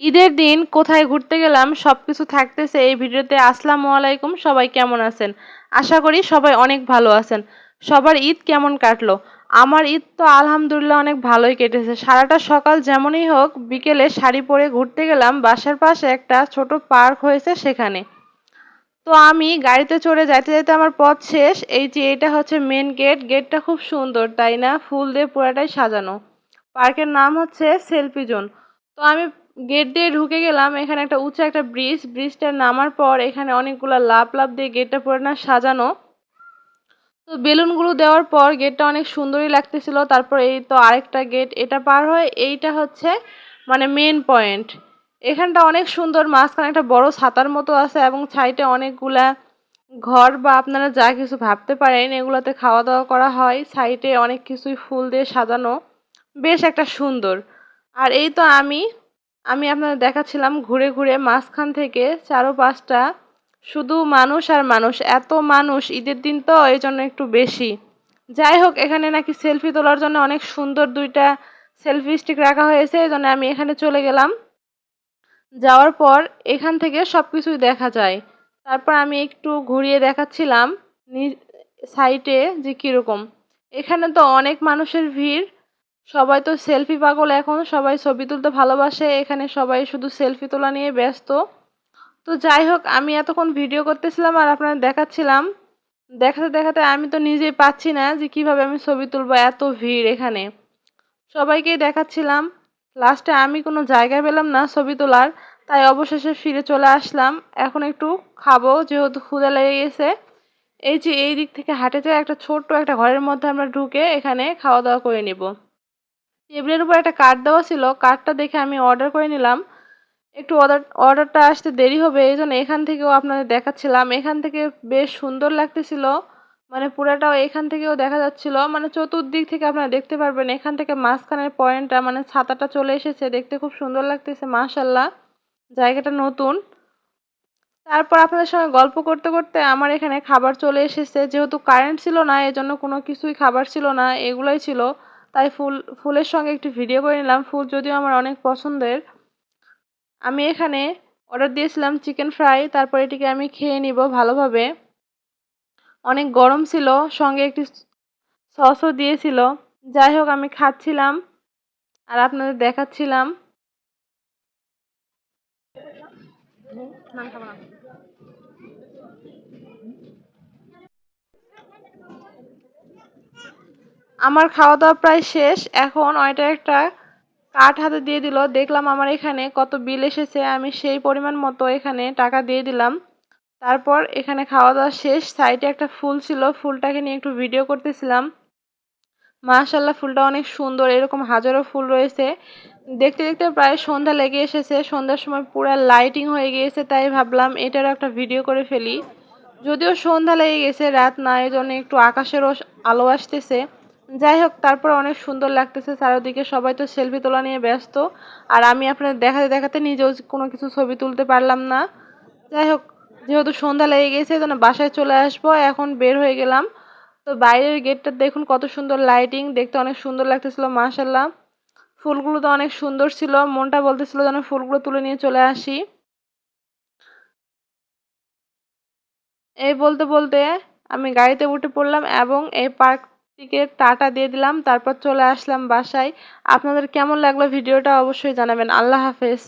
ঈদের দিন কোথায় ঘুরতে গেলাম সব কিছু থাকতেছে এই ভিডিওতে। আসসালামু আলাইকুম, সবাই কেমন আছেন? আশা করি সবাই অনেক ভালো আছেন। সবার ঈদ কেমন কাটলো? আমার ঈদ তো আলহামদুলিল্লাহ অনেক ভালোই কেটেছে। সারাটা সকাল যেমনই হোক, বিকেলে শাড়ি পরে ঘুরতে গেলাম। বাসার পাশে একটা ছোট পার্ক হয়েছে সেখানে। তো আমি গাড়িতে চড়ে যাইতে যাইতে আমার পথ শেষ। এই যে এটা হচ্ছে মেন গেট গেটটা খুব সুন্দর, তাই না? ফুল দিয়ে পুরাটাই সাজানো। পার্কের নাম হচ্ছে সেলফি জোন তো আমি গেট দিয়ে ঢুকে গেলাম, এখানে একটা উঁচু একটা ব্রিজ ব্রিজটা নামার পর এখানে অনেকগুলো লাভ লাভ দিয়ে গেটটা পুরো না সাজানো। তো বেলুনগুলো দেওয়ার পর গেটটা অনেক সুন্দরই লাগতেছিল। তারপর এই তো আরেকটা গেট এটা পার হয়ে এইটা হচ্ছে মানে মেন পয়েন্ট এখানটা অনেক সুন্দর, মাঝখানে একটা বড় ছাতার মতো আছে এবং সাইডে অনেকগুলা ঘর বা আপনারা যা কিছু ভাবতে পারেন, এগুলোতে খাওয়া দাওয়া করা হয়। সাইডে অনেক কিছুই ফুল দিয়ে সাজানো। বেশ একটা সুন্দর। আর এই তো আমি আমি আপনাদের দেখাচ্ছিলাম ঘুরে ঘুরে মাঝখান থেকে চারো পাঁচটা শুধু মানুষ আর মানুষ, এত মানুষ, ঈদের দিন তো এই জন্য একটু বেশি। যাই হোক, এখানে নাকি সেলফি তোলার জন্য অনেক সুন্দর দুইটা সেলফি স্টিক রাখা হয়েছে, এই জন্য আমি এখানে চলে গেলাম। যাওয়ার পর এখান থেকে সব কিছুই দেখা যায়। তারপর আমি একটু ঘুরিয়ে দেখাচ্ছিলাম সাইটে যে কীরকম। এখানে তো অনেক মানুষের ভিড়। সবাই তো সেলফি পাগল এখন, সবাই ছবি তুলতে ভালোবাসে। এখানে সবাই শুধু সেলফি তোলা নিয়ে ব্যস্ত। তো যাই হোক, আমি এতক্ষণ ভিডিও করতেছিলাম আর আপনাদের দেখাচ্ছিলাম। দেখাতে দেখাতে আমি তো নিজেই পাচ্ছি না যে কীভাবে আমি ছবি তুলবো এত ভিড় এখানে। সবাইকেই দেখাচ্ছিলাম। লাস্টে আমি কোনো জায়গা পেলাম না ছবি তোলার, তাই অবশেষে ফিরে চলে আসলাম। এখন একটু খাব, যেহেতু ক্ষুদা লেগে গেছে। এই যে এই দিক থেকে হাঁটে যায় একটা ছোট্ট একটা ঘরের মধ্যে আমরা ঢুকে এখানে খাওয়া দাওয়া করে নেব। টেবিলের উপর একটা কার্ড দেওয়া ছিল, কার্ডটা দেখে আমি অর্ডার করে নিলাম। একটু অর্ডার অর্ডারটা আসতে দেরি হবে এই জন্য এখান থেকেও আপনাদের দেখাচ্ছিলাম। এখান থেকে বেশ সুন্দর লাগতেছিল। মানে পুরাটাও এখান থেকেও দেখা যাচ্ছিল। মানে চতুর্দিক থেকে আপনারা দেখতে পারবেন, এখান থেকে মাঝখানের পয়েন্টটা মানে ছাতাটা চলে এসেছে। দেখতে খুব সুন্দর লাগতেছে মাশাল্লাহ জায়গাটা নতুন। তারপর আপনাদের সঙ্গে গল্প করতে করতে আমার এখানে খাবার চলে এসেছে। যেহেতু কারেন্ট ছিল না, এজন্য কোনো কিছুই খাবার ছিল না, এগুলোই ছিল। তাই ফুল, ফুলের সঙ্গে একটু ভিডিও করে নিলাম। ফুল যদিও আমার অনেক পছন্দের। আমি এখানে অর্ডার দিয়েছিলাম চিকেন ফ্রাই তারপর এটিকে আমি খেয়ে নিব ভালোভাবে। অনেক গরম ছিল, সঙ্গে একটি সসও দিয়েছিল। যাই হোক, আমি খাচ্ছিলাম আর আপনাদের দেখাচ্ছিলাম। আমার খাওয়া দাওয়া প্রায় শেষ। এখন ওইটা একটা কাঠ হাতে দিয়ে দিল। দেখলাম আমার এখানে কত বিল এসেছে। আমি সেই পরিমাণ মতো এখানে টাকা দিয়ে দিলাম। তারপর এখানে খাওয়া দাওয়া শেষ। সাইডে একটা ফুল ছিল। ফুলটাকে নিয়ে একটু ভিডিও করতেছিলাম। মাশাল্লাহ ফুলটা অনেক সুন্দর। এরকম হাজারো ফুল রয়েছে। দেখতে দেখতে প্রায় সন্ধ্যা লেগে এসেছে। সন্ধ্যার সময় পুরো লাইটিং হয়ে গিয়েছে, তাই ভাবলাম এটারও একটা ভিডিও করে ফেলি। যদিও সন্ধ্যা লেগে গেছে, রাত না, এই জন্য একটু আকাশেরও আলো আসতেছে। যাই হোক, তারপর অনেক সুন্দর লাগতেছে। চারিদিকে সবাই তো সেলফি তোলা নিয়ে ব্যস্ত। আর আমি আপনাদের দেখাতে দেখাতে নিজেও কোনো কিছু ছবি তুলতে পারলাম না। যাই হোক যেহেতু সন্ধ্যা লেগে গেছে জন্য বাসায় চলে আসব। এখন বের হয়ে গেলাম। তো বাইরের গেটটা দেখুন, কত সুন্দর লাইটিং দেখতে অনেক সুন্দর লাগতেছিল মাশাল্লাহ ফুলগুলো তো অনেক সুন্দর ছিল। মনটা বলতেছিল যেন ফুলগুলো তুলে নিয়ে চলে আসি। এই বলতে বলতে আমি গাড়িতে উঠে পড়লাম এবং এই পার্কটিকে টাটা দিয়ে দিলাম, তারপর চলে আসলাম বাসায়। আপনাদের কেমন লাগল ভিডিওটা অবশ্যই জানাবেন। আল্লাহ হাফেজ।